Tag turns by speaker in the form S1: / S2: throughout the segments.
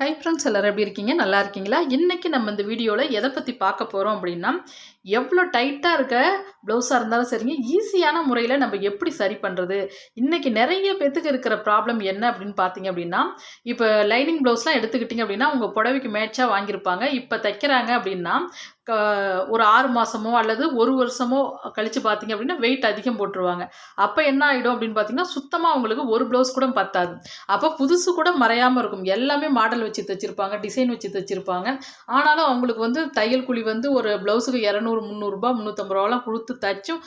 S1: hi friends எல்லோரும் எப்படி இருக்கீங்க நல்லா இருக்கீங்களா இன்றைக்கி நம்ம இந்த வீடியோவில் எதை பற்றி பார்க்க போகிறோம் அப்படின்னா எவ்வளோ டைட்டாக இருக்க ப்ளவுஸாக இருந்தாலும் சரிங்க ஈஸியான முறையில் நம்ம எப்படி சரி பண்ணுறது இன்றைக்கி நிறைய பேத்துக்கு இருக்கிற ப்ராப்ளம் என்ன அப்படின்னு பார்த்தீங்க அப்படின்னா இப்போ லைனிங் ப்ளவுஸ்லாம் எடுத்துக்கிட்டிங்க அப்படின்னா உங்கள் புடவைக்கு மேட்சாக வாங்கியிருப்பாங்க இப்போ தைக்கிறாங்க அப்படின்னா ஒரு ஆறு மாதமோ அல்லது ஒரு வருஷமோ கழித்து பார்த்தீங்க அப்படின்னா வெயிட் அதிகம் போட்டுருவாங்க அப்போ என்ன ஆகிடும் அப்படின்னு பார்த்தீங்கன்னா சுத்தமாக அவங்களுக்கு ஒரு ப்ளவுஸ் கூட பத்தாது அப்போ புதுசு கூட மறையாமல் இருக்கும் எல்லாமே மாடல் வச்சு தைச்சிருப்பாங்க டிசைன் வச்சு தைச்சிருப்பாங்க ஆனாலும் அவங்களுக்கு வந்து தையல் குழி வந்து ஒரு ப்ளவுஸுக்கு இரநூறு முந்நூறுரூபா முந்நூற்றம்பது ரூபாலாம் கொடுத்து தைச்சும்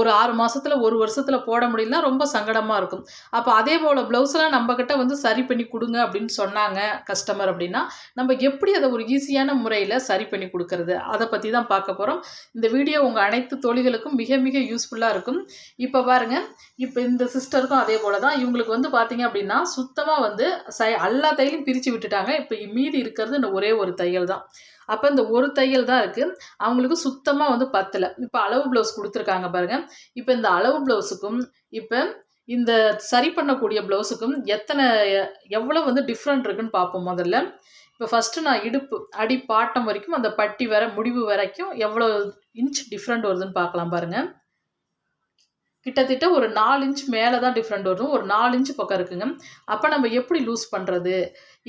S1: ஒரு ஆறு மாதத்தில் ஒரு வருஷத்தில் போட முடியலனா ரொம்ப சங்கடமாக இருக்கும் அப்போ அதே போல் ப்ளவுஸ்லாம் நம்மக்கிட்ட வந்து சரி பண்ணி கொடுங்க அப்படின்னு சொன்னாங்க கஸ்டமர் அப்படின்னா நம்ம எப்படி அதை ஒரு ஈஸியான முறையில் சரி பண்ணி கொடுக்கறது அதை பற்றி தான் பார்க்க போகிறோம் இந்த வீடியோ உங்கள் அனைத்து தொழில்களுக்கும் மிக மிக யூஸ்ஃபுல்லாக இருக்கும் இப்போ பாருங்கள் இப்போ இந்த சிஸ்டருக்கும் அதே போல் தான் இவங்களுக்கு வந்து பார்த்தீங்க அப்படின்னா சுத்தமாக வந்து சை எல்லா தையலும் பிரித்து விட்டுட்டாங்க இப்போ மீதி இருக்கிறது இந்த ஒரே ஒரு தையல் தான் அப்போ இந்த ஒரு தையல் தான் இருக்குது அவங்களுக்கு சுத்தமாக வந்து பத்தலை இப்போ அளவு ப்ளவுஸ் கொடுத்துருக்காங்க பாருங்கள் இப்போ இந்த அளவு ப்ளவுஸுக்கும் இப்போ இந்த சரி பண்ணக்கூடிய ப்ளவுஸுக்கும் எத்தனை எவ்வளோ வந்து டிஃப்ரெண்ட் இருக்குன்னு பார்ப்போம் முதல்ல இப்போ ஃபஸ்ட்டு நான் இடுப்பு அடி பாட்டம் வரைக்கும் அந்த பட்டி வர முடிவு வரைக்கும் எவ்வளோ இன்ச் டிஃப்ரெண்ட் வருதுன்னு பார்க்கலாம் பாருங்கள் கிட்டத்தட்ட ஒரு நாலு இன்ச் மேலே தான் டிஃப்ரெண்ட் வரும் ஒரு நாலு இன்ச் பக்கம் இருக்குங்க அப்போ நம்ம எப்படி லூஸ் பண்ணுறது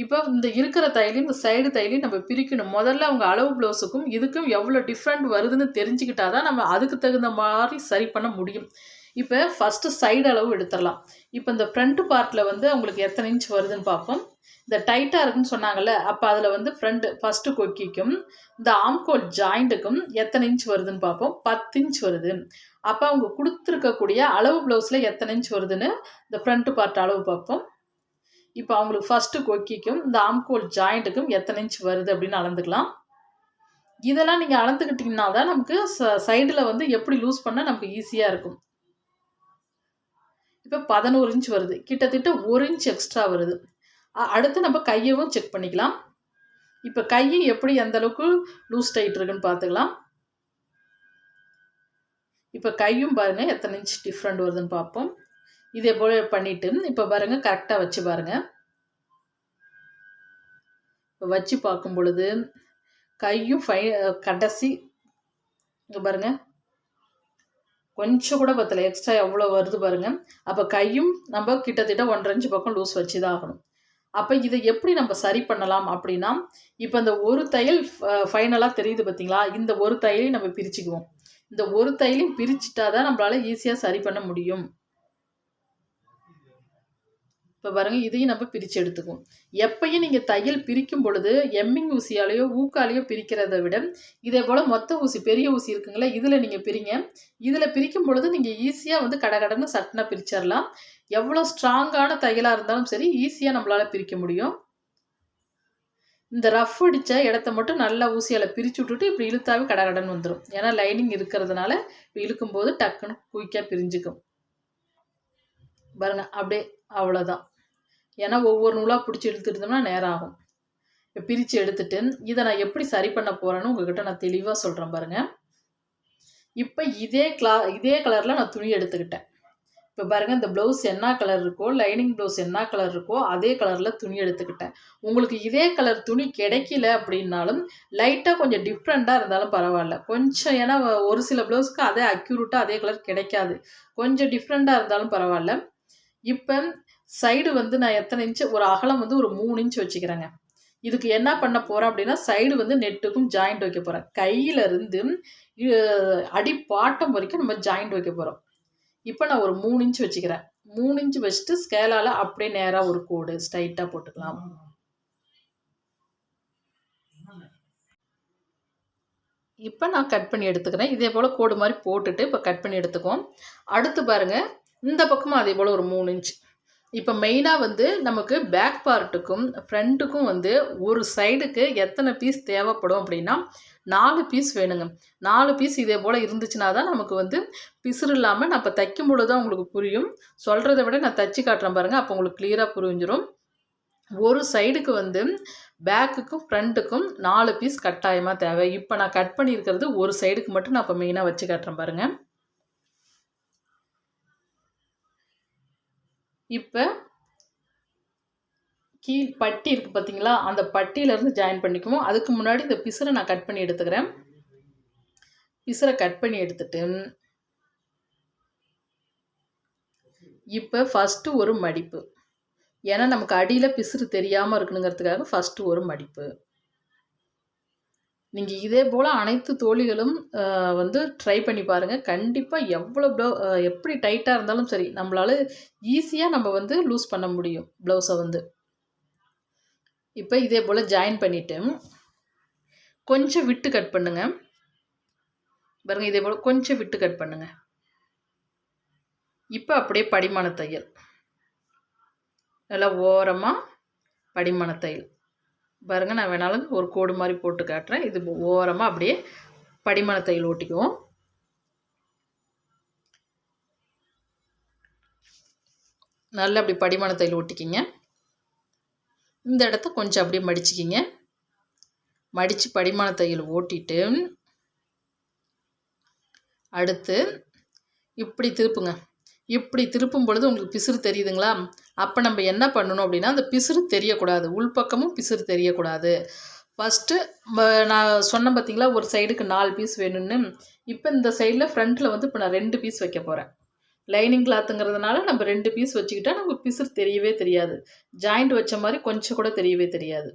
S1: இப்போ இந்த இருக்கிற தையலையும் இந்த சைடு தையிலையும் நம்ம பிரிக்கணும் முதல்ல அவங்க அளவு ப்ளவுஸுக்கும் இதுக்கும் எவ்வளோ டிஃப்ரெண்ட் வருதுன்னு தெரிஞ்சுக்கிட்டா தான் நம்ம அதுக்கு தகுந்த மாதிரி சரி பண்ண முடியும் இப்போ ஃபஸ்ட்டு சைடு அளவு எடுத்துடலாம் இப்போ இந்த ஃப்ரண்ட் பார்ட்டில் வந்து அவங்களுக்கு எத்தனை இன்ச் வருதுன்னு பார்ப்போம் இந்த டைட்டாக இருக்குன்னு சொன்னாங்கல்ல அப்போ அதில் வந்து ஃப்ரண்ட் ஃபஸ்ட்டு கொக்கிக்கும் இந்த ஆம்கோல் ஜாயிண்ட்டுக்கும் எத்தனை இன்ச் வருதுன்னு பார்ப்போம் பத்து இன்ச் வருது அப்போ அவங்க கொடுத்துருக்கக்கூடிய அளவு ப்ளவுஸில் எத்தனை இன்ச் வருதுன்னு இந்த ஃப்ரண்ட் பார்ட் அளவு பார்ப்போம் இப்போ அவங்களுக்கு ஃபஸ்ட்டு கொக்கிக்கும் இந்த ஆம்கோல் ஜாயிண்ட்டுக்கும் எத்தனை இன்ச் வருது அப்படின்னு அளந்துக்கலாம் இதெல்லாம் நீங்கள் அளந்துக்கிட்டிங்கன்னா தான் நமக்கு சைடில் வந்து எப்படி லூஸ் பண்ணால் நமக்கு ஈஸியாக இருக்கும் இப்போ பதினோரு இன்ச் வருது கிட்டத்தட்ட ஒரு இன்ச் எக்ஸ்ட்ரா வருது அடுத்து நம்ம கையவும் செக் பண்ணிக்கலாம் இப்போ கையும் எப்படி எந்த அளவுக்கு லூஸ் டைட் இருக்குன்னு பார்த்துக்கலாம் இப்போ கையும் பாருங்கள் எத்தனை இன்ச் டிஃப்ரெண்ட் வருதுன்னு பார்ப்போம் இதே போல் பண்ணிவிட்டு இப்போ பாருங்கள் கரெக்டாக வச்சு பாருங்கள் இப்போ வச்சு பார்க்கும் பொழுது கையும் ஃபை கடைசி இங்கே பாருங்கள் கொஞ்சம் கூட பத்தலை எக்ஸ்ட்ரா எவ்வளோ வருது பாருங்கள் அப்போ கையும் நம்ம கிட்டத்தட்ட ஒன்றரை பக்கம் லூஸ் வச்சு தான் ஆகணும் அப்போ இதை எப்படி நம்ம சரி பண்ணலாம் அப்படின்னா இப்போ இந்த ஒரு தையல் ஃபைனலாக தெரியுது பார்த்தீங்களா இந்த ஒரு தையலையும் நம்ம பிரிச்சுக்குவோம் இந்த ஒரு தையலையும் பிரிச்சுட்டா தான் நம்மளால் ஈஸியாக சரி பண்ண முடியும் இப்போ பாருங்கள் இதையும் நம்ம பிரித்து எடுத்துக்குவோம் எப்பயும் நீங்கள் தையல் பிரிக்கும் பொழுது எம்மிங் ஊசியாலேயோ ஊக்காலேயோ பிரிக்கிறத விட இதே போல் மொத்த ஊசி பெரிய ஊசி இருக்குங்களே இதில் நீங்கள் பிரிங்க இதில் பிரிக்கும் பொழுது நீங்கள் ஈஸியாக வந்து கடகடன்னு சட்டனாக பிரிச்சிடலாம் எவ்வளோ ஸ்ட்ராங்கான தையலாக இருந்தாலும் சரி ஈஸியாக நம்மளால் பிரிக்க முடியும் இந்த ரஃப் அடித்த இடத்த மட்டும் நல்லா ஊசியால் பிரித்து விட்டுட்டு இப்படி இழுத்தாவே கடகடன்னு வந்துடும் ஏன்னா லைனிங் இருக்கிறதுனால இழுக்கும்போது டக்குன்னு குயிக்காக பிரிஞ்சுக்கும் பாருங்கள் அப்படியே அவ்வளோதான் ஏன்னா ஒவ்வொரு நூலாக பிடிச்சி இழுத்துட்டோம்னா நேரம் ஆகும் இப்போ பிரித்து எடுத்துட்டு இதை நான் எப்படி சரி பண்ண போகிறேன்னு உங்ககிட்ட நான் தெளிவாக சொல்கிறேன் பாருங்கள் இப்போ இதே கிளா இதே கலரில் நான் துணி எடுத்துக்கிட்டேன் இப்போ பாருங்கள் இந்த ப்ளவுஸ் என்ன கலர் இருக்கோ லைனிங் ப்ளவுஸ் என்ன கலர் இருக்கோ அதே கலரில் துணி எடுத்துக்கிட்டேன் உங்களுக்கு இதே கலர் துணி கிடைக்கல அப்படின்னாலும் லைட்டாக கொஞ்சம் டிஃப்ரெண்ட்டாக இருந்தாலும் பரவாயில்ல கொஞ்சம் ஏன்னா ஒரு சில ப்ளவுஸ்க்கு அதே அக்யூரேட்டாக அதே கலர் கிடைக்காது கொஞ்சம் டிஃப்ரெண்ட்டாக இருந்தாலும் பரவாயில்ல இப்போ சைடு வந்து நான் எத்தனை இன்ச்சு ஒரு அகலம் வந்து ஒரு மூணு இன்ச்சு வச்சுக்கிறேங்க இதுக்கு என்ன பண்ண போகிறேன் அப்படின்னா சைடு வந்து நெட்டுக்கும் ஜாயிண்ட் வைக்க போகிறேன் கையிலிருந்து அடிப்பாட்டம் வரைக்கும் நம்ம ஜாயிண்ட் வைக்க போகிறோம் இப்போ நான் ஒரு மூணு இன்ச்சு வச்சுக்கிறேன் மூணு இன்ச்சு வச்சுட்டு ஸ்கேலால் அப்படியே நேராக ஒரு கோடு ஸ்ட்ரைட்டாக போட்டுக்கலாம் இப்போ நான் கட் பண்ணி எடுத்துக்கிறேன் இதே போல் கோடு மாதிரி போட்டுட்டு இப்போ கட் பண்ணி எடுத்துக்குவோம் அடுத்து பாருங்கள் இந்த பக்கமும் அதே போல் ஒரு மூணு இன்ச்சு இப்போ மெயினாக வந்து நமக்கு பேக் பார்ட்டுக்கும் ஃப்ரண்ட்டுக்கும் வந்து ஒரு சைடுக்கு எத்தனை பீஸ் தேவைப்படும் அப்படின்னா நாலு பீஸ் வேணுங்க நாலு பீஸ் இதே போல் இருந்துச்சுன்னா தான் நமக்கு வந்து பிசுறு இல்லாமல் நான் இப்போ தைக்கும் பொழுது தான் உங்களுக்கு புரியும் சொல்கிறத விட நான் தைச்சு காட்டுறேன் பாருங்கள் அப்போ உங்களுக்கு கிளியராக புரிஞ்சிடும் ஒரு சைடுக்கு வந்து பேக்குக்கும் ஃப்ரண்ட்டுக்கும் நாலு பீஸ் கட்டாயமாக தேவை இப்போ நான் கட் பண்ணியிருக்கிறது ஒரு சைடுக்கு மட்டும் நான் இப்போ மெயினாக வச்சு காட்டுறேன் பாருங்கள் இப்போ கீழ் பட்டி இருக்குது பார்த்தீங்களா அந்த பட்டியிலேருந்து ஜாயின் பண்ணிக்குவோம் அதுக்கு முன்னாடி இந்த பிசுரை நான் கட் பண்ணி எடுத்துக்கிறேன் பிசுரை கட் பண்ணி எடுத்துட்டு இப்போ ஃபஸ்ட்டு ஒரு மடிப்பு ஏன்னா நமக்கு அடியில் பிசுறு தெரியாமல் இருக்கணுங்கிறதுக்காக ஃபஸ்ட்டு ஒரு மடிப்பு நீங்கள் இதே போல் அனைத்து தோழிகளும் வந்து ட்ரை பண்ணி பாருங்கள் கண்டிப்பாக எவ்வளோ ப்ளவு எப்படி டைட்டாக இருந்தாலும் சரி நம்மளால் ஈஸியாக நம்ம வந்து லூஸ் பண்ண முடியும் ப்ளவுஸை வந்து இப்போ இதே போல் ஜாயின் பண்ணிவிட்டு கொஞ்சம் விட்டு கட் பண்ணுங்கள் பாருங்கள் இதே போல் கொஞ்சம் விட்டு கட் பண்ணுங்கள் இப்போ அப்படியே படிமான தையல் நல்லா ஓரமாக படிமான தையல் பாருங்கள் நான் வேணாலும் ஒரு கோடு மாதிரி போட்டு காட்டுறேன் இது ஓரமாக அப்படியே படிமணத்தை தையல் ஓட்டிக்குவோம் நல்லா அப்படி படிமணத்தை தையல் ஓட்டிக்கிங்க இந்த இடத்த கொஞ்சம் அப்படியே மடிச்சுக்கிங்க மடித்து படிமான தையல் ஓட்டிட்டு அடுத்து இப்படி திருப்புங்க இப்படி திருப்பும் பொழுது உங்களுக்கு பிசுறு தெரியுதுங்களா அப்போ நம்ம என்ன பண்ணணும் அப்படின்னா அந்த பிசுறு தெரியக்கூடாது உள்பக்கமும் பிசுறு தெரியக்கூடாது ஃபஸ்ட்டு நான் சொன்னேன் பார்த்தீங்களா ஒரு சைடுக்கு நாலு பீஸ் வேணும்னு இப்போ இந்த சைடில் ஃப்ரண்ட்டில் வந்து இப்போ நான் ரெண்டு பீஸ் வைக்க போகிறேன் லைனிங் கிளாத்துங்கிறதுனால நம்ம ரெண்டு பீஸ் வச்சுக்கிட்டா நமக்கு பிசுறு தெரியவே தெரியாது ஜாயிண்ட் வச்ச மாதிரி கொஞ்சம் கூட தெரியவே தெரியாது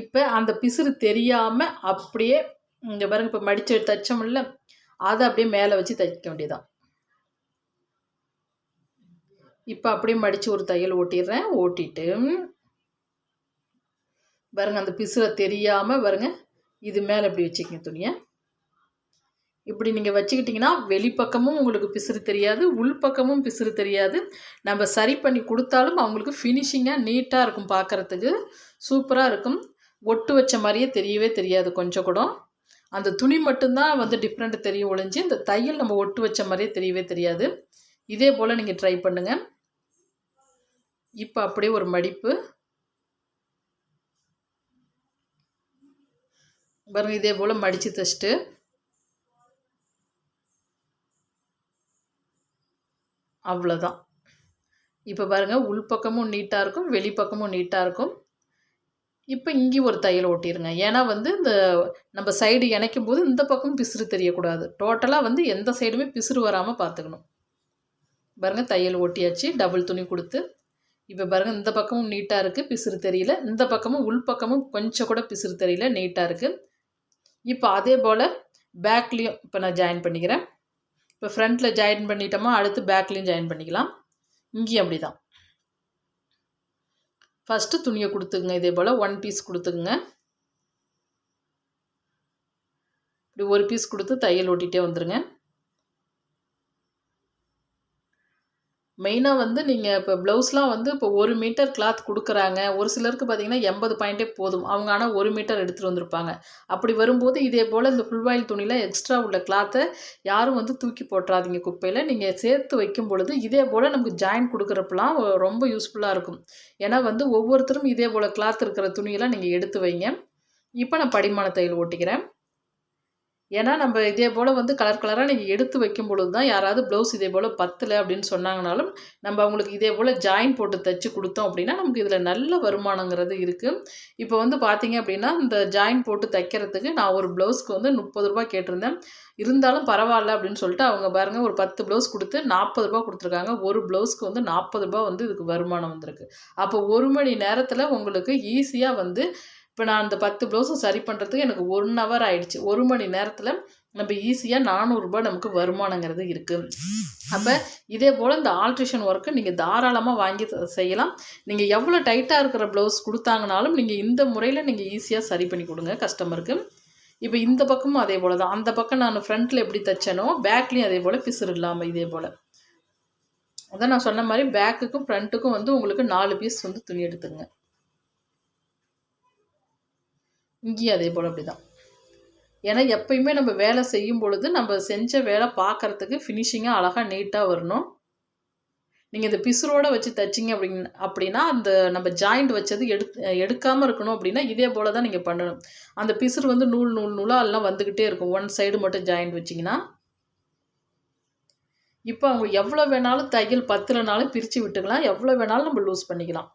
S1: இப்போ அந்த பிசுறு தெரியாமல் அப்படியே இங்கே பாருங்க இப்போ மடித்து தைச்சோம்ல அதை அப்படியே மேலே வச்சு தைக்க வேண்டியதான் இப்போ அப்படியே மடித்து ஒரு தையல் ஓட்டிடுறேன் ஓட்டிட்டு பாருங்கள் அந்த பிசுல தெரியாமல் பாருங்கள் இது மேலே இப்படி வச்சுக்கங்க துணியை இப்படி நீங்கள் வச்சுக்கிட்டிங்கன்னா வெளிப்பக்கமும் உங்களுக்கு பிசுறு தெரியாது உள்பக்கமும் பிசுறு தெரியாது நம்ம சரி பண்ணி கொடுத்தாலும் அவங்களுக்கு ஃபினிஷிங்காக நீட்டாக இருக்கும் பார்க்குறதுக்கு சூப்பராக இருக்கும் ஒட்டு வச்ச மாதிரியே தெரியவே தெரியாது கொஞ்சம் கூட அந்த துணி மட்டும்தான் வந்து டிஃப்ரெண்ட்டு தெரிய ஒழிஞ்சு இந்த தையல் நம்ம ஒட்டு வச்ச மாதிரியே தெரியவே தெரியாது இதே போல் நீங்கள் ட்ரை பண்ணுங்கள் இப்போ அப்படியே ஒரு மடிப்பு பாருங்க இதே போல் மடித்து தச்சுட்டு அவ்வளோதான் இப்போ பாருங்கள் உள்பக்கமும் நீட்டாக இருக்கும் வெளிப்பக்கமும் நீட்டாக இருக்கும் இப்போ இங்கே ஒரு தையல் ஓட்டிடுங்க ஏன்னா வந்து இந்த நம்ம சைடு இணைக்கும் போது இந்த பக்கம் பிசுறு தெரியக்கூடாது டோட்டலாக வந்து எந்த சைடுமே பிசுறு வராமல் பார்த்துக்கணும் பாருங்கள் தையல் ஓட்டியாச்சு டபுள் துணி கொடுத்து இப்போ பாருங்கள் இந்த பக்கமும் நீட்டாக இருக்குது பிசுறு தெரியல இந்த பக்கமும் உள் பக்கமும் கொஞ்சம் கூட பிசுறு தெரியல நீட்டாக இருக்குது இப்போ அதே போல் பேக்லேயும் இப்போ நான் ஜாயின் பண்ணிக்கிறேன் இப்போ ஃப்ரண்ட்டில் ஜாயின் பண்ணிட்டோமா அடுத்து பேக்லேயும் ஜாயின் பண்ணிக்கலாம் இங்கேயும் அப்படி தான் ஃபஸ்ட்டு துணியை கொடுத்துக்குங்க இதே போல் ஒன் பீஸ் கொடுத்துக்குங்க இப்படி ஒரு பீஸ் கொடுத்து தையல் ஓட்டிகிட்டே வந்துடுங்க மெயினாக வந்து நீங்கள் இப்போ ப்ளவுஸ்லாம் வந்து இப்போ ஒரு மீட்டர் கிளாத் கொடுக்குறாங்க ஒரு சிலருக்கு பார்த்தீங்கன்னா எண்பது பாயிண்ட்டே போதும் அவங்க ஆனால் ஒரு மீட்டர் எடுத்துகிட்டு வந்திருப்பாங்க அப்படி வரும்போது இதே போல் இந்த ஃபுல்வாயில் துணியில் எக்ஸ்ட்ரா உள்ள கிளாத்தை யாரும் வந்து தூக்கி போட்டுறாதீங்க குப்பையில் நீங்கள் சேர்த்து வைக்கும் பொழுது இதே போல் நமக்கு ஜாயின் கொடுக்குறப்பெல்லாம் ரொம்ப யூஸ்ஃபுல்லாக இருக்கும் ஏன்னா வந்து ஒவ்வொருத்தரும் இதே போல் கிளாத் இருக்கிற துணியெல்லாம் நீங்கள் எடுத்து வைங்க இப்போ நான் படிமான தையல் ஓட்டிக்கிறேன் ஏன்னா நம்ம இதே போல் வந்து கலர் கலராக நீங்கள் எடுத்து வைக்கும் பொழுது தான் யாராவது ப்ளவுஸ் இதே போல் பத்தலை அப்படின்னு சொன்னாங்கனாலும் நம்ம அவங்களுக்கு இதே போல் ஜாயின் போட்டு தைச்சி கொடுத்தோம் அப்படின்னா நமக்கு இதில் நல்ல வருமானங்கிறது இருக்குது இப்போ வந்து பார்த்தீங்க அப்படின்னா இந்த ஜாயின் போட்டு தைக்கிறதுக்கு நான் ஒரு ப்ளவுஸ்க்கு வந்து முப்பது ரூபா கேட்டிருந்தேன் இருந்தாலும் பரவாயில்ல அப்படின்னு சொல்லிட்டு அவங்க பாருங்கள் ஒரு பத்து ப்ளவுஸ் கொடுத்து நாற்பது ரூபா கொடுத்துருக்காங்க ஒரு ப்ளவுஸ்க்கு வந்து நாற்பது ரூபா வந்து இதுக்கு வருமானம் வந்திருக்கு அப்போ ஒரு மணி நேரத்தில் உங்களுக்கு ஈஸியாக வந்து இப்போ நான் அந்த பத்து ப்ளவுஸும் சரி பண்ணுறதுக்கு எனக்கு ஒன் ஹவர் ஆயிடுச்சு ஒரு மணி நேரத்தில் நம்ம ஈஸியாக நானூறுரூபா நமக்கு வருமானங்கிறது இருக்குது அப்போ இதே போல் இந்த ஆல்ட்ரேஷன் ஒர்க்கு நீங்கள் தாராளமாக வாங்கி செய்யலாம் நீங்கள் எவ்வளோ டைட்டாக இருக்கிற ப்ளவுஸ் கொடுத்தாங்கனாலும் நீங்கள் இந்த முறையில் நீங்கள் ஈஸியாக சரி பண்ணி கொடுங்க கஸ்டமருக்கு இப்போ இந்த பக்கமும் அதே போல் தான் அந்த பக்கம் நான் ஃப்ரண்ட்டில் எப்படி தைச்சேனோ பேக்லேயும் அதே போல் பிசுறு இல்லாமல் இதே போல் அதான் நான் சொன்ன மாதிரி பேக்குக்கும் ஃப்ரண்ட்டுக்கும் வந்து உங்களுக்கு நாலு பீஸ் வந்து துணி எடுத்துங்க இங்கேயும் அதே போல் அப்படி ஏன்னா எப்பயுமே நம்ம வேலை செய்யும் பொழுது நம்ம செஞ்ச வேலை பார்க்குறதுக்கு ஃபினிஷிங்காக அழகாக நீட்டாக வரணும் நீங்கள் இந்த பிசுரோடு வச்சு தைச்சிங்க அப்படின் அப்படின்னா அந்த நம்ம ஜாயிண்ட் வச்சது எடு எடுக்காமல் இருக்கணும் அப்படின்னா இதே போல் தான் நீங்கள் பண்ணணும் அந்த பிசுறு வந்து நூல் நூல் நூலாக எல்லாம் வந்துக்கிட்டே இருக்கும் ஒன் சைடு மட்டும் ஜாயிண்ட் வச்சிங்கன்னா இப்போ அவங்க எவ்வளோ வேணாலும் தையல் பத்துலனாலும் பிரித்து விட்டுக்கலாம் எவ்வளோ வேணாலும் நம்ம லூஸ் பண்ணிக்கலாம்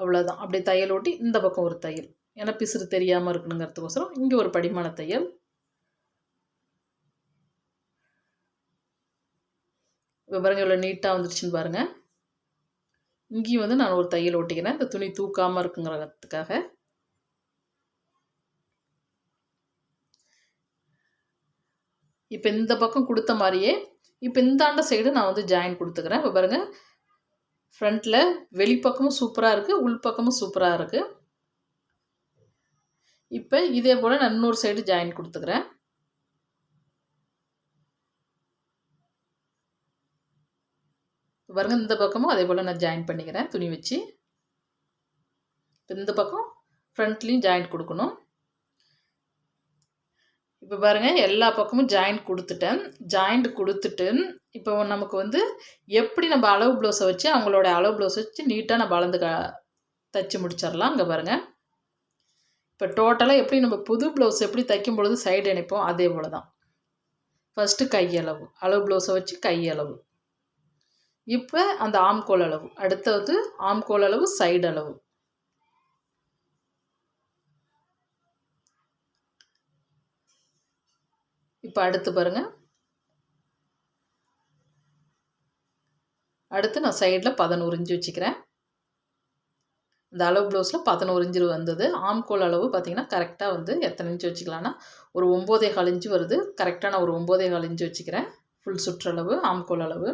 S1: அவ்வளோதான் அப்படியே தையல் ஓட்டி இந்த பக்கம் ஒரு தையல் ஏன்னா பிசுறு தெரியாமல் இருக்கணுங்கிறதுக்கோசரம் இங்கே ஒரு படிமான தையல் விவரங்கள் இவ்வளோ நீட்டாக வந்துடுச்சுன்னு பாருங்கள் இங்கேயும் வந்து நான் ஒரு தையல் ஓட்டிக்கிறேன் இந்த துணி தூக்காமல் இருக்குங்கிறதுக்காக இப்போ இந்த பக்கம் கொடுத்த மாதிரியே இப்போ இந்தாண்ட சைடு நான் வந்து ஜாயின் கொடுத்துக்கிறேன் இப்போ பாருங்கள் ஃப்ரண்ட்டில் வெளிப்பக்கமும் சூப்பராக இருக்குது உள்பக்கமும் சூப்பராக இருக்குது இப்போ இதே போல் நான் இன்னொரு சைடு ஜாயின் கொடுத்துக்கிறேன் வருங்க இந்த பக்கமும் அதே போல் நான் ஜாயின் பண்ணிக்கிறேன் துணி வச்சு இந்த பக்கம் ஃப்ரண்ட்லேயும் ஜாயின்ட் கொடுக்கணும் இப்போ பாருங்கள் எல்லா பக்கமும் ஜாயிண்ட் கொடுத்துட்டேன் ஜாயிண்ட் கொடுத்துட்டு இப்போ நமக்கு வந்து எப்படி நம்ம அளவு ப்ளவுஸை வச்சு அவங்களோட அளவு ப்ளவுஸ் வச்சு நீட்டாக நம்ம அளந்து க தைச்சி முடிச்சிடலாம் அங்கே பாருங்கள் இப்போ டோட்டலாக எப்படி நம்ம புது ப்ளவுஸ் எப்படி தைக்கும் பொழுது சைடு இணைப்போம் அதே போல் தான் ஃபஸ்ட்டு கையளவு அளவு ப்ளவுஸை வச்சு கையளவு இப்போ அந்த ஆம்கோல் அளவு அடுத்தது ஆம்கோல் அளவு சைடு அளவு இப்போ அடுத்து பாருங்கள் அடுத்து நான் சைடில் பதினோரு இன்ச்சு வச்சுக்கிறேன் இந்த அளவு ப்ளவுஸில் பதினோரு இன்ச்சு வந்தது ஆம்கோல் அளவு பார்த்திங்கன்னா கரெக்டாக வந்து எத்தனை இன்ச்சு வச்சுக்கலான்னா ஒரு ஒம்போதே கால் இன்ச்சு வருது கரெக்டாக நான் ஒரு ஒம்போதே கால் இன்ச்சு வச்சுக்கிறேன் ஃபுல் சுற்றளவு ஆம்கோல் அளவு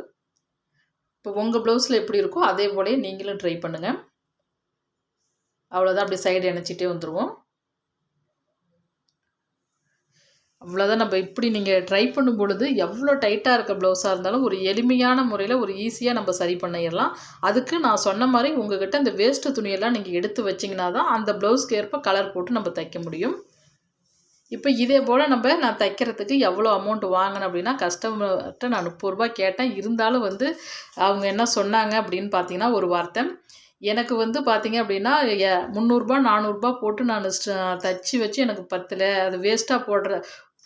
S1: இப்போ உங்கள் ப்ளவுஸில் எப்படி இருக்கோ அதே போலே நீங்களும் ட்ரை பண்ணுங்கள் அவ்வளோதான் அப்படி சைடு இணைச்சிட்டே வந்துடுவோம் அவ்வளோதான் நம்ம இப்படி நீங்கள் ட்ரை பண்ணும் பொழுது எவ்வளோ டைட்டாக இருக்க ப்ளவுஸாக இருந்தாலும் ஒரு எளிமையான முறையில் ஒரு ஈஸியாக நம்ம சரி பண்ணிடலாம் அதுக்கு நான் சொன்ன மாதிரி உங்கள்கிட்ட இந்த வேஸ்ட்டு துணியெல்லாம் நீங்கள் எடுத்து வச்சிங்கன்னா தான் அந்த ப்ளவுஸ்க்கு ஏற்ப கலர் போட்டு நம்ம தைக்க முடியும் இப்போ இதே போல் நம்ம நான் தைக்கிறதுக்கு எவ்வளோ அமௌண்ட் வாங்கினேன் அப்படின்னா கஸ்டமர்கிட்ட நான் முப்பது ரூபா கேட்டேன் இருந்தாலும் வந்து அவங்க என்ன சொன்னாங்க அப்படின்னு பார்த்தீங்கன்னா ஒரு வார்த்தை எனக்கு வந்து பார்த்தீங்க அப்படின்னா முந்நூறுரூபா நானூறுரூபா போட்டு நான் தைச்சி வச்சு எனக்கு பத்தில் அது வேஸ்ட்டாக போடுற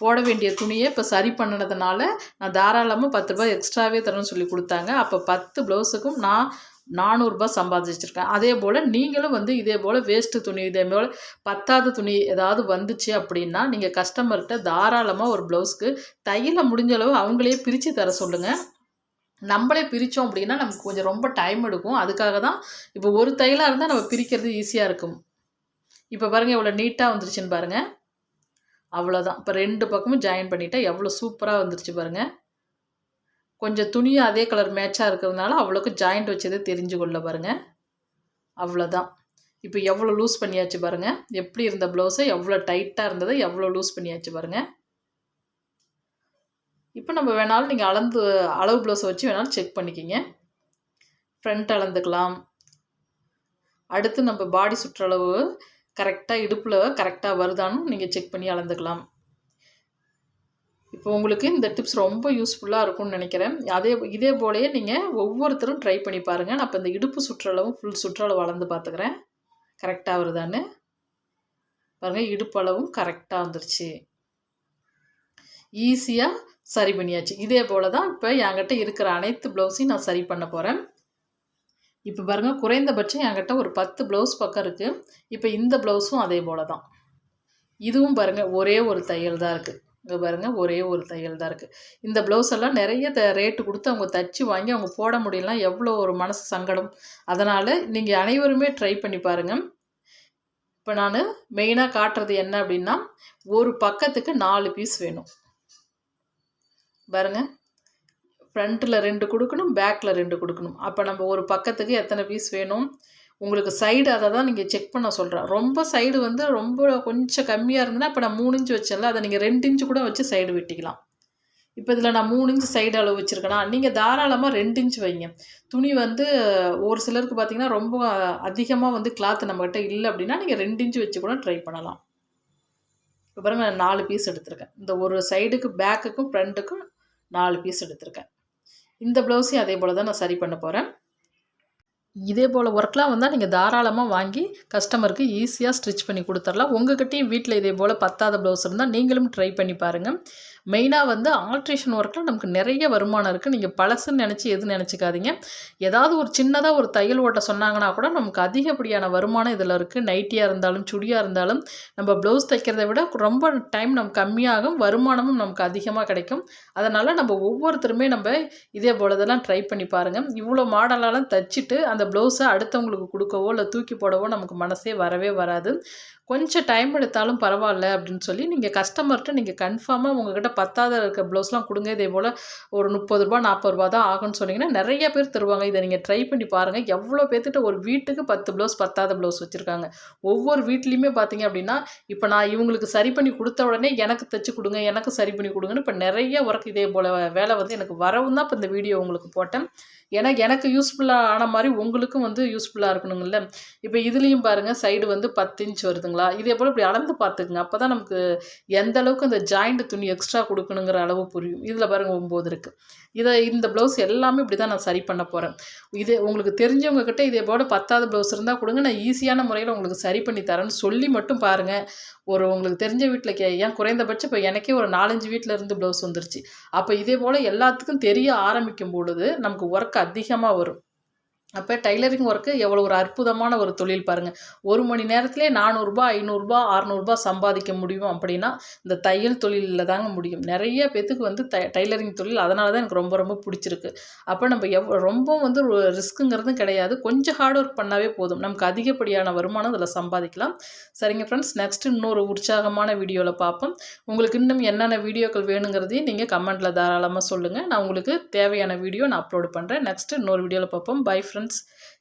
S1: போட வேண்டிய துணியை இப்போ சரி பண்ணினதுனால நான் தாராளமாக பத்து ரூபாய் எக்ஸ்ட்ராவே தரணும்னு சொல்லி கொடுத்தாங்க அப்போ பத்து ப்ளவுஸுக்கும் நான் நானூறுரூபா சம்பாதிச்சிருக்கேன் அதே போல் நீங்களும் வந்து இதே போல் வேஸ்ட்டு துணி இதே போல் பத்தாவது துணி ஏதாவது வந்துச்சு அப்படின்னா நீங்கள் கஸ்டமர்கிட்ட தாராளமாக ஒரு ப்ளவுஸ்க்கு தையல முடிஞ்ச அளவு அவங்களே பிரித்து தர சொல்லுங்கள் நம்மளே பிரித்தோம் அப்படின்னா நமக்கு கொஞ்சம் ரொம்ப டைம் எடுக்கும் அதுக்காக தான் இப்போ ஒரு தையலாக இருந்தால் நம்ம பிரிக்கிறது ஈஸியாக இருக்கும் இப்போ பாருங்கள் இவ்வளோ நீட்டாக வந்துருச்சுன்னு பாருங்கள் அவ்வளோதான் இப்போ ரெண்டு பக்கமும் ஜாயின் பண்ணிட்டா எவ்வளோ சூப்பராக வந்துருச்சு பாருங்கள் கொஞ்சம் துணியும் அதே கலர் மேட்சாக இருக்கிறதுனால அவ்வளோக்கு ஜாயிண்ட் வச்சதே தெரிஞ்சு கொள்ள பாருங்கள் அவ்வளோதான் இப்போ எவ்வளோ லூஸ் பண்ணியாச்சு பாருங்கள் எப்படி இருந்த ப்ளவுஸை எவ்வளோ டைட்டாக இருந்ததை எவ்வளோ லூஸ் பண்ணியாச்சு பாருங்கள் இப்போ நம்ம வேணாலும் நீங்கள் அளந்து அளவு ப்ளவுஸை வச்சு வேணாலும் செக் பண்ணிக்கிங்க ஃப்ரண்ட் அளந்துக்கலாம் அடுத்து நம்ம பாடி சுற்றளவு கரெக்டாக இடுப்பில் கரெக்டாக வருதான்னு நீங்கள் செக் பண்ணி அளந்துக்கலாம் இப்போ உங்களுக்கு இந்த டிப்ஸ் ரொம்ப யூஸ்ஃபுல்லாக இருக்கும்னு நினைக்கிறேன் அதே இதே போலயே நீங்கள் ஒவ்வொருத்தரும் ட்ரை பண்ணி பாருங்கள் நான் இப்போ இந்த இடுப்பு சுற்றளவும் ஃபுல் சுற்றளவு வளர்ந்து பார்த்துக்கிறேன் கரெக்டாக வருதான்னு பாருங்கள் இடுப்பளவும் கரெக்டாக வந்துருச்சு ஈஸியாக சரி பண்ணியாச்சு இதே போல் தான் இப்போ என்கிட்ட இருக்கிற அனைத்து ப்ளவுஸையும் நான் சரி பண்ண போகிறேன் இப்போ பாருங்கள் குறைந்தபட்சம் என்கிட்ட ஒரு பத்து ப்ளவுஸ் பக்கம் இருக்குது இப்போ இந்த ப்ளவுஸும் அதே போல் தான் இதுவும் பாருங்கள் ஒரே ஒரு தையல் தான் இருக்குது இங்கே பாருங்கள் ஒரே ஒரு தையல் தான் இருக்குது இந்த ப்ளவுஸ் எல்லாம் நிறைய த ரேட்டு கொடுத்து அவங்க தச்சு வாங்கி அவங்க போட முடியலாம் எவ்வளோ ஒரு மனசு சங்கடம் அதனால் நீங்கள் அனைவருமே ட்ரை பண்ணி பாருங்கள் இப்போ நான் மெயினாக காட்டுறது என்ன அப்படின்னா ஒரு பக்கத்துக்கு நாலு பீஸ் வேணும் பாருங்கள் ஃப்ரண்ட்டில் ரெண்டு கொடுக்கணும் பேக்கில் ரெண்டு கொடுக்கணும் அப்போ நம்ம ஒரு பக்கத்துக்கு எத்தனை பீஸ் வேணும் உங்களுக்கு சைடு அதை தான் நீங்கள் செக் பண்ண சொல்கிறேன் ரொம்ப சைடு வந்து ரொம்ப கொஞ்சம் கம்மியாக இருந்ததுன்னா இப்போ நான் மூணு இன்ச்சு வச்சேன்ல அதை நீங்கள் ரெண்டு இன்ச்சு கூட வச்சு சைடு வெட்டிக்கலாம் இப்போ இதில் நான் மூணு இன்ச்சு சைடு அளவு வச்சுருக்கேன்னா நீங்கள் தாராளமாக ரெண்டு இன்ச்சு வைங்க துணி வந்து ஒரு சிலருக்கு பார்த்தீங்கன்னா ரொம்ப அதிகமாக வந்து கிளாத் நம்மக்கிட்ட இல்லை அப்படின்னா நீங்கள் ரெண்டு இன்ச்சு வச்சு கூட ட்ரை பண்ணலாம் இப்போ பாருங்கள் நான் நாலு பீஸ் எடுத்திருக்கேன் இந்த ஒரு சைடுக்கு பேக்குக்கும் ஃப்ரண்ட்டுக்கும் நாலு பீஸ் எடுத்திருக்கேன் இந்த ப்ளவுஸையும் அதே போல் தான் நான் சரி பண்ண போகிறேன் இதே போல் ஒர்க்லாம் வந்தால் நீங்கள் தாராளமாக வாங்கி கஸ்டமருக்கு ஈஸியாக ஸ்டிச் பண்ணி கொடுத்துர்லாம் கிட்டேயும் வீட்டில் இதே போல் பத்தாத ப்ளவுஸ் இருந்தால் நீங்களும் ட்ரை பண்ணி பாருங்கள் மெயினாக வந்து ஆல்ட்ரேஷன் ஒர்க்கில் நமக்கு நிறைய வருமானம் இருக்குது நீங்கள் பழசுன்னு நினச்சி எதுவும் நினச்சிக்காதீங்க ஏதாவது ஒரு சின்னதாக ஒரு தையல் ஓட்ட சொன்னாங்கன்னா கூட நமக்கு அதிகப்படியான வருமானம் இதில் இருக்குது நைட்டியாக இருந்தாலும் சுடியாக இருந்தாலும் நம்ம ப்ளவுஸ் தைக்கிறத விட ரொம்ப டைம் நமக்கு கம்மியாகும் வருமானமும் நமக்கு அதிகமாக கிடைக்கும் அதனால் நம்ம ஒவ்வொருத்தருமே நம்ம இதே போலதெல்லாம் இதெல்லாம் ட்ரை பண்ணி பாருங்கள் இவ்வளோ மாடலெல்லாம் தைச்சிட்டு அந்த ப்ளவுஸை அடுத்தவங்களுக்கு கொடுக்கவோ இல்லை தூக்கி போடவோ நமக்கு மனசே வரவே வராது கொஞ்சம் டைம் எடுத்தாலும் பரவாயில்ல அப்படின்னு சொல்லி நீங்கள் கஸ்டமர்கிட்ட நீங்கள் கன்ஃபார்மாக உங்ககிட்ட பத்தாத இருக்க ப்ளவுஸ்லாம் கொடுங்க இதே போல் ஒரு முப்பது ரூபா நாற்பது ரூபா தான் ஆகும்னு சொன்னிங்கன்னா நிறைய பேர் தருவாங்க இதை நீங்கள் ட்ரை பண்ணி பாருங்கள் எவ்வளோ பேர்த்துட்ட ஒரு வீட்டுக்கு பத்து ப்ளவுஸ் பத்தாத ப்ளவுஸ் வச்சுருக்காங்க ஒவ்வொரு வீட்லேயுமே பார்த்தீங்க அப்படின்னா இப்போ நான் இவங்களுக்கு சரி பண்ணி கொடுத்த உடனே எனக்கு தைச்சி கொடுங்க எனக்கு சரி பண்ணி கொடுங்கன்னு இப்போ நிறைய ஒர்க் இதே போல் வேலை வந்து எனக்கு வரவும் தான் இப்போ இந்த வீடியோ உங்களுக்கு போட்டேன் ஏன்னா எனக்கு யூஸ்ஃபுல்லாக ஆன மாதிரி உங்களுக்கு உங்களுக்கும் வந்து யூஸ்ஃபுல்லாக இருக்கணுங்கள்ல இப்போ இதுலேயும் பாருங்கள் சைடு வந்து பத்து இன்ச் வருதுங்களா இதே போல் இப்படி அளந்து பார்த்துக்குங்க அப்போ தான் நமக்கு எந்த அளவுக்கு அந்த ஜாயிண்ட் துணி எக்ஸ்ட்ரா கொடுக்கணுங்கிற அளவு புரியும் இதில் பாருங்கள் ஒம்பது இருக்குது இதை இந்த ப்ளவுஸ் எல்லாமே இப்படி தான் நான் சரி பண்ண போகிறேன் இது உங்களுக்கு தெரிஞ்சவங்க இதே போல் பத்தாவது ப்ளவுஸ் இருந்தால் கொடுங்க நான் ஈஸியான முறையில் உங்களுக்கு சரி பண்ணி தரேன்னு சொல்லி மட்டும் பாருங்கள் ஒரு உங்களுக்கு தெரிஞ்ச வீட்டில் கே ஏன் குறைந்தபட்சம் இப்போ எனக்கே ஒரு நாலஞ்சு வீட்டில் இருந்து ப்ளவுஸ் வந்துருச்சு அப்போ இதே போல் எல்லாத்துக்கும் தெரிய ஆரம்பிக்கும் பொழுது நமக்கு ஒர்க் அதிகமாக வரும் அப்போ டைலரிங் ஒர்க்கு எவ்வளோ ஒரு அற்புதமான ஒரு தொழில் பாருங்கள் ஒரு மணி நேரத்திலே நானூறுரூபா ஐநூறுரூபா அறநூறுபா சம்பாதிக்க முடியும் அப்படின்னா இந்த தையல் தொழிலில் தாங்க முடியும் நிறைய பேத்துக்கு வந்து த டைலரிங் தொழில் அதனால தான் எனக்கு ரொம்ப ரொம்ப பிடிச்சிருக்கு அப்போ நம்ம எவ் ரொம்ப வந்து ரிஸ்க்குங்கிறதும் கிடையாது கொஞ்சம் ஹார்ட் ஒர்க் பண்ணாவே போதும் நமக்கு அதிகப்படியான வருமானம் அதில் சம்பாதிக்கலாம் சரிங்க ஃப்ரெண்ட்ஸ் நெக்ஸ்ட் இன்னொரு உற்சாகமான வீடியோவில் பார்ப்போம் உங்களுக்கு இன்னும் என்னென்ன வீடியோக்கள் வேணுங்கிறதையும் நீங்கள் கமெண்ட்டில் தாராளமாக சொல்லுங்கள் நான் உங்களுக்கு தேவையான வீடியோ நான் அப்லோடு பண்ணுறேன் நெக்ஸ்ட் இன்னொரு வீடியோவில் பார்ப்போம் பை difference